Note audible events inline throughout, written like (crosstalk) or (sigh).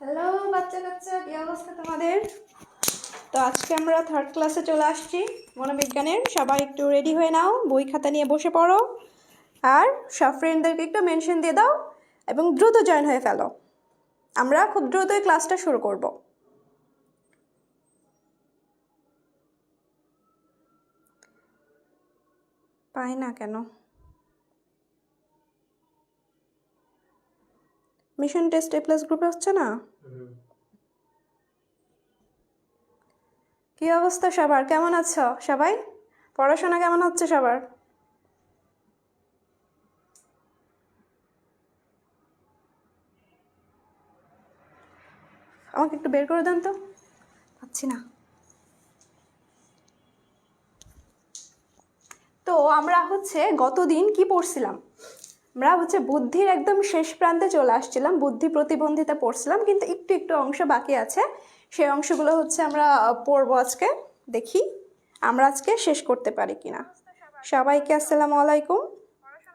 Hello, বাচ্চা কাচ্চা, কি অবস্থা তোমাদের? তো আজকে আমরা থার্ড ক্লাসে চলে আসছি মনোবিজ্ঞানের। সবাই একটু রেডি হয়ে নাও, বই খাতা নিয়ে বসে পড়ো। আর সব ফ্রেন্ডদেরকে একটু মেনশন দিয়ে দাও এবং দ্রুত জয়েন হয়ে ফেলো। আমরা খুব দ্রুতই ক্লাসটা শুরু করব। পাই না কেন? মিশন টেস্ট এ প্লাস গ্রুপে হচ্ছে না? কি অবস্থা সবার? কেমন আছো সবাই? পড়াশোনা কেমন হচ্ছে সবার? আমাকে একটু বের করে দেন তো। পাচ্ছি না। তো আমরা হচ্ছে গতদিন কি পড়ছিলাম? আমরা হচ্ছে বুদ্ধির একদম শেষ প্রান্তে চলে আসছিলাম, বুদ্ধি প্রতিবন্ধিতা পড়ছিলাম, কিন্তু একটু একটু অংশ বাকি আছে। সেই অংশগুলো হচ্ছে আমরা পড়ব আজকে, দেখি আমরা আজকে শেষ করতে পারি কিনা। সবাইকে আসসালামু আলাইকুম।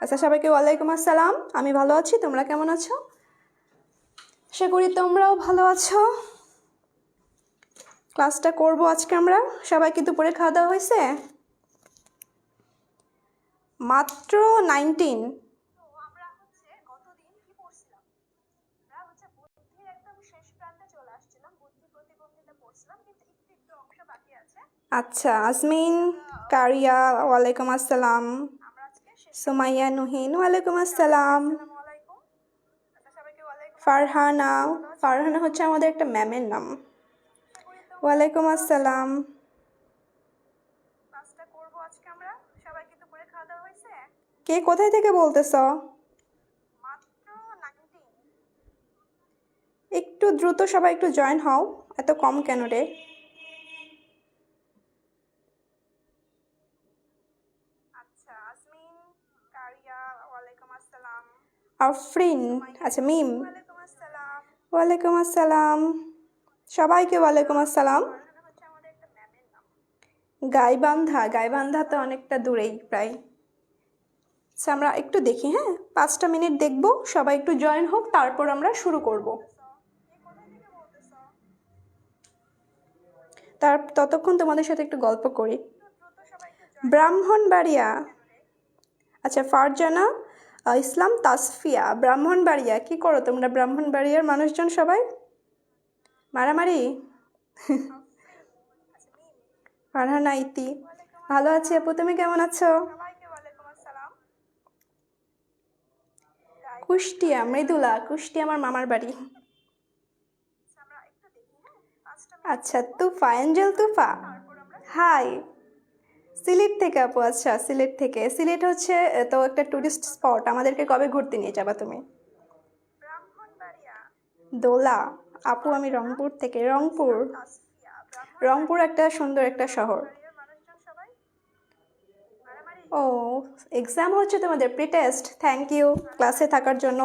আচ্ছা সবাইকে ওয়ালাইকুম আসসালাম। আমি ভালো আছি, তোমরা কেমন আছো? আশা করি তোমরাও ভালো আছো। ক্লাসটা করব আজকে আমরা। সবাই কি দুপুরে খাওয়া দাওয়া হয়েছে? মাত্র নাইনটিন আমরা হচ্ছে গতদিন কি পড়ছিলাম আমরা হচ্ছে বুদ্ধির একদম শেষ প্রান্তে চলে আসছিলাম বুদ্ধি প্রতিবন্ধিতা পড়ছিলাম কিন্তু একটু একটু অংশ বাকি আছে আচ্ছা আজমিন কারিয়া, ওয়ালাইকুম আসসালাম। সুমাইয়া, নুহিন, ওয়ালাইকুম আসসালাম। ফারহানা ফারহানা হচ্ছে আমাদের একটা ম্যামের নাম। ওয়ালাইকুম আসসালাম। কে কোথায় থেকে বলতেছ? একটু দ্রুত সবাই একটু জয়েন হও, এত কম কেন রে? আফরিন আচ্ছা মিম ওয়ালাইকুম আসসালাম। সবাইকে ওয়ালাইকুম আসসালাম। গাইবান্ধা গাইবান্ধা তো অনেকটা দূরেই প্রায়। আচ্ছা আমরা একটু দেখি হ্যাঁ? পাঁচটা মিনিট দেখব, সবাই একটু জয়েন হোক, তারপর আমরা শুরু করব। তার, ততক্ষণ তোমাদের সাথে একটু গল্প করি। ব্রাহ্মণ ব্রাহ্মণবাড়িয়া। আচ্ছা ফারজানা ইসলাম তাসফিয়া, ব্রাহ্মণবাড়িয়া। কি করো তোমরা? ব্রাহ্মণবাড়িয়ার মানুষজন সবাই? মারামারি? ফারহানা ইতি ভালো আছি আপু, তুমি কেমন আছো? কুষ্টিয়া, মৃদুলা। কুষ্টিয়া আমার মামার বাড়ি। আচ্ছা তুফা, অ্যাঞ্জেল তুফা। হাই। সিলেট থেকে আপু আচ্ছা সিলেট থেকে। সিলেট হচ্ছে তো একটা টুরিস্ট স্পট আমাদেরকে কবে ঘুরতে নিয়ে যাবা তুমি? দোলা। আপু আমি রংপুর থেকে। রংপুর। রংপুর একটা সুন্দর একটা শহর। ও এক্সাম হচ্ছে তোমাদের প্রি টেস্ট থ্যাংক ইউ ক্লাসে থাকার জন্য।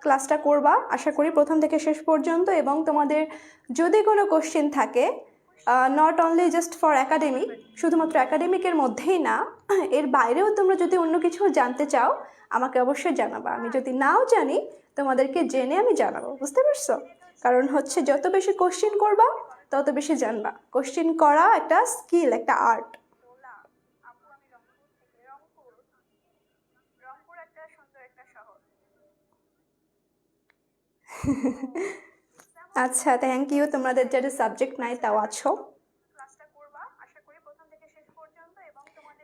ক্লাসটা করবা। আশা করি প্রথম থেকে শেষ পর্যন্ত এবং তোমাদের যদি কোনো কোশ্চেন থাকে not only just for academic শুধুমাত্র একাডেমিকের মধ্যেই না এর বাইরেও তোমরা যদি অন্য কিছু জানতে চাও আমাকে অবশ্যই জানাবা। আমি যদি নাও জানি তোমাদেরকে জেনে আমি জানাব। বুঝতে পারছ? কারণ হচ্ছে যত বেশি কোশ্চেন করবা তত বেশি জানবা। কোশ্চেন করা একটা স্কিল একটা আর্ট (laughs) আচ্ছা থ্যাংক ইউ তোমাদের যাদের সাবজেক্ট নাই তাও আছো।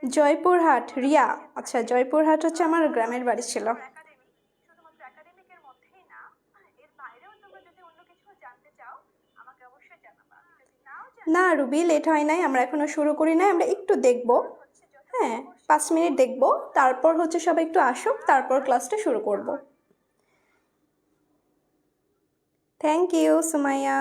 জয়পুরহাট রিয়া। আচ্ছা জয়পুরহাট হচ্ছে আমার গ্রামের বাড়ি ছিল। না রুবি লেট হয় নাই আমরা এখনও শুরু করি নাই আমরা একটু দেখব। হ্যাঁ পাঁচ মিনিট দেখব। তারপর হচ্ছে সবাই একটু আসুক তারপর ক্লাসটা শুরু করব। থ্যাংক ইউ সুমাইয়া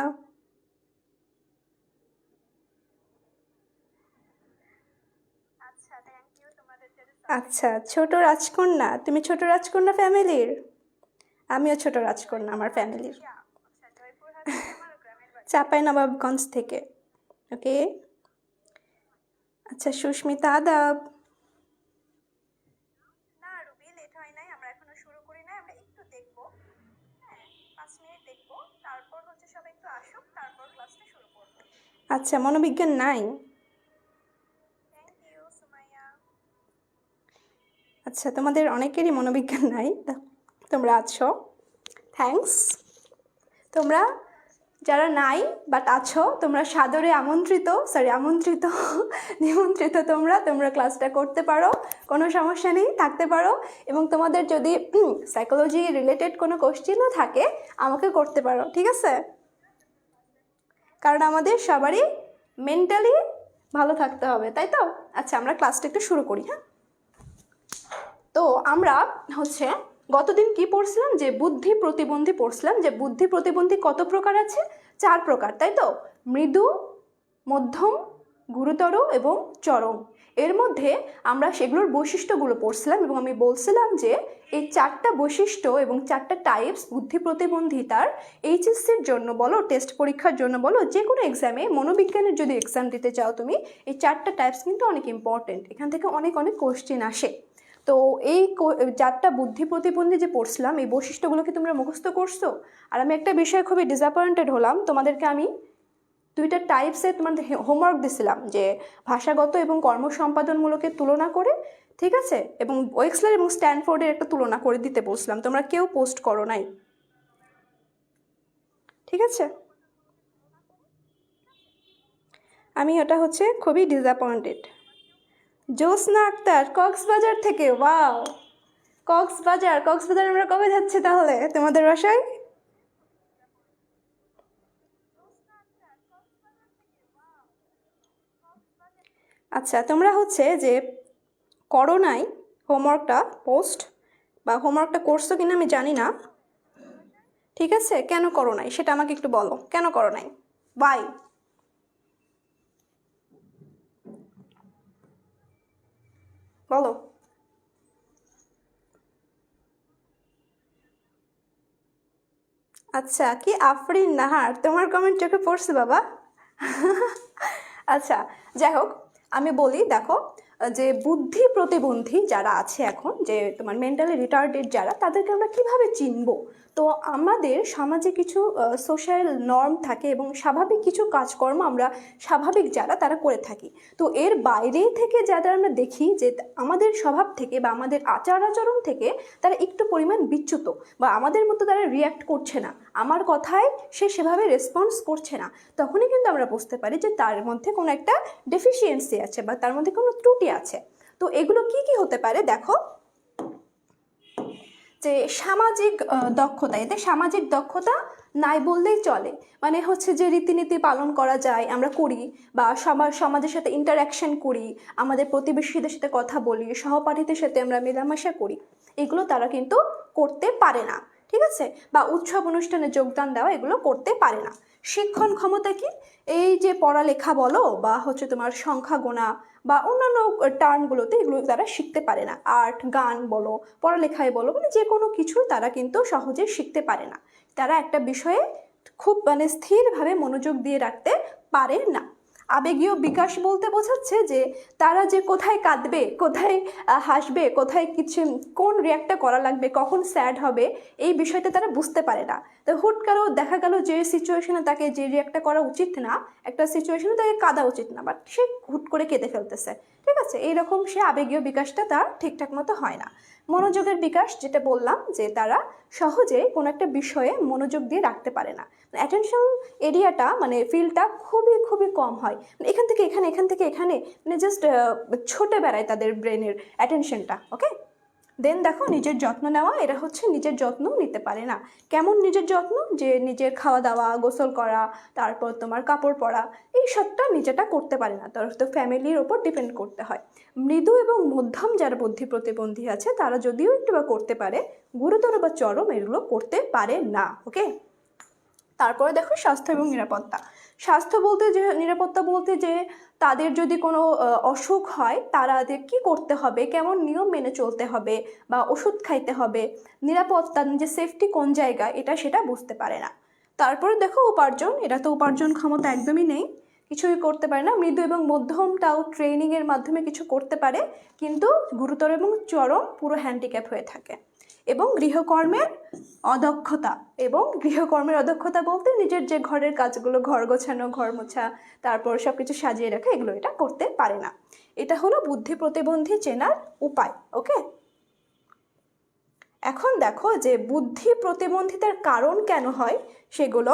আচ্ছা ছোট রাজকন্যা। তুমি ছোট রাজকন্যা ফ্যামিলির? আমিও ছোট রাজকন্যা আমার ফ্যামিলির। (laughs) চাপাই নবাবগঞ্জ থেকে। ওকে আচ্ছা সুস্মিতা আদাব না রুবি লেট হয় নাই আমরা এখনও শুরু করি নাই আমরা একটু দেখব সবাই একটু আসুক তারপর ক্লাসটা শুরু করব আচ্ছা মনোবিজ্ঞান নাই? আচ্ছা তোমাদের অনেকেরই মনোবিজ্ঞান নাই। তোমরা আছো। থ্যাঙ্কস তোমরা যারা নাই বাট আছো, তোমরা সাদরে আমন্ত্রিত সরি আমন্ত্রিত, (laughs) নিমন্ত্রিত তোমরা তোমরা ক্লাসটা করতে পারো, কোনো সমস্যা নেই, থাকতে পারো। এবং তোমাদের যদি (clears throat) সাইকোলজি রিলেটেড কোনো কোশ্চেনও থাকে আমাকে করতে পারো, ঠিক আছে? কারণ আমাদের সবারই মেন্টালি ভালো থাকতে হবে, তাই তো? আচ্ছা আমরা ক্লাসটা একটু শুরু করি হ্যাঁ? তো আমরা হচ্ছে গতদিন কি পড়ছিলাম? যে বুদ্ধি প্রতিবন্ধী পড়ছিলাম। যে বুদ্ধি প্রতিবন্ধী কত প্রকার আছে? চার প্রকার, তাই তো? মৃদু, মধ্যম, গুরুতর এবং চরম। এর মধ্যে আমরা সেগুলোর বৈশিষ্ট্যগুলো পড়ছিলাম এবং আমি বলছিলাম যে এই চারটা বৈশিষ্ট্য এবং চারটা টাইপস বুদ্ধি প্রতিবন্ধিতার এইচএসসির জন্য বলো টেস্ট পরীক্ষার জন্য বলো, যে কোনো এক্সামে মনোবিজ্ঞানের যদি এক্সাম দিতে চাও তুমি, এই চারটা টাইপস কিন্তু অনেক ইম্পর্টেন্ট এখান থেকে অনেক অনেক কোশ্চেন আসে। তো এই চারটা বুদ্ধি প্রতিবন্ধী যে পড়ছিলাম, এই বৈশিষ্ট্যগুলোকে তোমরা মুখস্থ করছ? আর আমি একটা বিষয়ে খুবই ডিসঅ্যাপয়েন্টেড হলাম। তোমাদেরকে আমি দুইটা টাইপসে তোমাদের হোমওয়ার্ক দিছিলাম যে ভাষাগত এবং কর্ম সম্পাদনমূলকের তুলনা করে, ঠিক আছে? এবং ওয়েক্সলার এবং স্ট্যানফোর্ডের একটা তুলনা করে দিতে বলছিলাম। তোমরা কেউ পোস্ট করো নাই। ঠিক আছে? আমি ওটা হচ্ছে খুবই ডিসঅ্যাপয়েন্টেড জোসনা আক্তার, কক্সবাজার থেকে ওয়াও কক্সবাজার কক্সবাজার আমরা কবে যাচ্ছি তাহলে তোমাদের বাসায়? আচ্ছা তোমরা হচ্ছে যে করো নাই হোমওয়ার্কটা পোস্ট বা হোমওয়ার্কটা করছ কিনা আমি জানি না। ঠিক আছে? কেন করো নাই সেটা আমাকে একটু বলো। কেন করো নাই বাই বলো। আচ্ছা কি আফরিন নাহার? তোমার কমেন্ট চোখে পড়ছে বাবা। আচ্ছা যাই হোক। আমি বলি, দেখো, যে বুদ্ধি প্রতিবন্ধী যারা আছে এখন, যে তোমার মেন্টালি রিটার্ডেড যারা, তাদেরকে আমরা কীভাবে চিনবো? তো আমাদের সমাজে কিছু সোশ্যাল নর্ম থাকে এবং স্বাভাবিক কিছু কাজকর্ম আমরা স্বাভাবিক যারা, তারা করে থাকি। তো এর বাইরে থেকে যাদের আমরা দেখি যে আমাদের স্বভাব থেকে বা আমাদের আচার আচরণ থেকে তারা একটু পরিমাণ বিচ্যুত বা আমাদের মতো তারা রিয়্যাক্ট করছে না। আমার কথায় সে সেভাবে রেসপন্স করছে না। তখনই কিন্তু আমরা বুঝতে পারি যে তার মধ্যে কোনো একটা ডেফিসিয়েন্সি আছে বা তার মধ্যে কোনো ত্রুটি আছে। তো এগুলো কি কি হতে পারে? দেখো, যে সামাজিক দক্ষতা, এতে সামাজিক দক্ষতা নাই বললেই চলে। মানে হচ্ছে যে রীতিনীতি পালন করা যায়, আমরা করি বা সমাজ সমাজের সাথে ইন্টারাকশন করি, আমাদের প্রতিবেশীদের সাথে কথা বলি, সহপাঠীদের সাথে আমরা মেলামেশা করি। এগুলো তারা কিন্তু করতে পারে না। ঠিক আছে? বা উৎসব অনুষ্ঠানে যোগদান দেওয়া এগুলো করতে পারে না। শিক্ষণ ক্ষমতা কি? এই যে পড়ালেখা বলো বা হচ্ছে তোমার সংখ্যা গোনা বা অন্যান্য টার্মগুলোতে এগুলো তারা শিখতে পারে না। আর্ট, গান বলো, পড়ালেখায় বলো মানে যে কোনো কিছু তারা কিন্তু সহজে শিখতে পারে না। তারা একটা বিষয়ে খুব মানে স্থিরভাবে মনোযোগ দিয়ে রাখতে পারে না। আবেগীয় বিকাশ বলতে বোঝাচ্ছে যে তারা যে কোথায় কাঁদবে, কোথায় হাসবে, কোথায় কিছু, কোন রিয়াক্টটা করা লাগবে, কখন স্যাড হবে, এই বিষয়টা তারা বুঝতে পারে না। তো হুট কারও দেখা গেল যে সিচুয়েশনে তাকে যে রিয়াক্টটা করা উচিত না, একটা সিচুয়েশনে তাকে কাঁদা উচিত না বাট সে হুট করে কেঁদে ফেলতেছে। ঠিক আছে? এইরকম সে আবেগীয় বিকাশটা তার ঠিকঠাক মতো হয় না। মনোযোগের বিকাশ, যেটা বললাম যে তারা সহজে কোনো একটা বিষয়ে মনোযোগ দিয়ে রাখতে পারে না। অ্যাটেনশন এরিয়াটা মানে ফিলটা খুবই খুবই কম হয়। মানে এখান থেকে, এখানে, এখান থেকে, এখানে মানে জাস্ট ছোটে বেড়ায় তাদের ব্রেনের অ্যাটেনশনটা ওকে দেন দেখো নিজের যত্ন নেওয়া, এরা হচ্ছে নিজের যত্ন নিতে পারে না। কেমন নিজের যত্ন? যে নিজের খাওয়া দাওয়া, গোসল করা, তারপর তোমার কাপড় পরা, এই সবটা নিজেটা করতে পারে না। তার তো ফ্যামিলির ওপর ডিপেন্ড করতে হয়। মৃদু এবং মধ্যম যারা বুদ্ধি প্রতিবন্ধী আছে, তারা যদিও একটু বা করতে পারে, গুরুতর বা চরম এগুলো করতে পারে না ওকে তারপরে দেখো স্বাস্থ্য এবং নিরাপত্তা। স্বাস্থ্য বলতে যে, নিরাপত্তা বলতে যে, তাদের যদি কোনো অসুখ হয় তাদের কি করতে হবে? কেমন নিয়ম মেনে চলতে হবে? বা ওষুধ খাইতে হবে? নিরাপত্তা যে সেফটি কোন জায়গায়? এটা সেটা বুঝতে পারে না। তারপরে দেখো উপার্জন। এটা তো উপার্জন ক্ষমতা একদমই নেই। কিছুই করতে পারে না। মৃদু এবং মধ্যমটাও ট্রেনিংয়ের মাধ্যমে কিছু করতে পারে। কিন্তু গুরুতর এবং চরম পুরো হ্যান্ডিক্যাপ হয়ে থাকে। এবং গৃহকর্মের অদক্ষতা। এবং গৃহকর্মের অদক্ষতা বলতে নিজের যে ঘরের কাজগুলো, ঘর গোছানো, ঘর মোছা, তারপর সব কিছু সাজিয়ে রাখা, এগুলো এটা করতে পারে না। এটা হলো বুদ্ধি প্রতিবন্ধী চেনার উপায়, ওকে? এখন দেখো যে বুদ্ধি প্রতিবন্ধিতার কারণ কেন হয় সেগুলো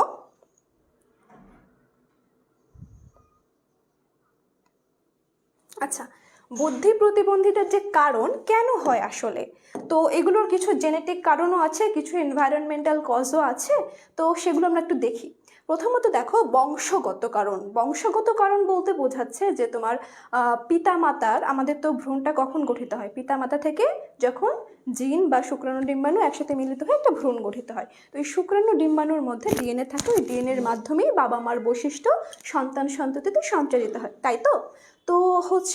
আচ্ছা বুদ্ধি প্রতিবন্ধিতার যে কারণ, কেন হয় আসলে? তো এগুলোর কিছু জেনেটিক কারণও আছে, কিছু এনভায়রনমেন্টাল কজও আছে, তো সেগুলো আমরা একটু দেখি। প্রথমত দেখো, বংশগত কারণ। বংশগত কারণ বলতে বোঝাচ্ছে যে তোমার পিতামাতার, আমাদের তো ভ্রূণটা কখন গঠিত হয়? পিতামাতা থেকে যখন জিন বা শুক্রাণু ডিম্বাণু একসাথে মিলিত হয়ে একটা ভ্রূণ গঠিত হয়। তো এই শুক্রাণু ডিম্বাণুর মধ্যে ডিএনএ থাকে, ওই ডিএনএর মাধ্যমেই বাবা মার বৈশিষ্ট্য সন্তান সন্ততিতে সঞ্চারিত হয়। তাই তো? তো হচ্ছে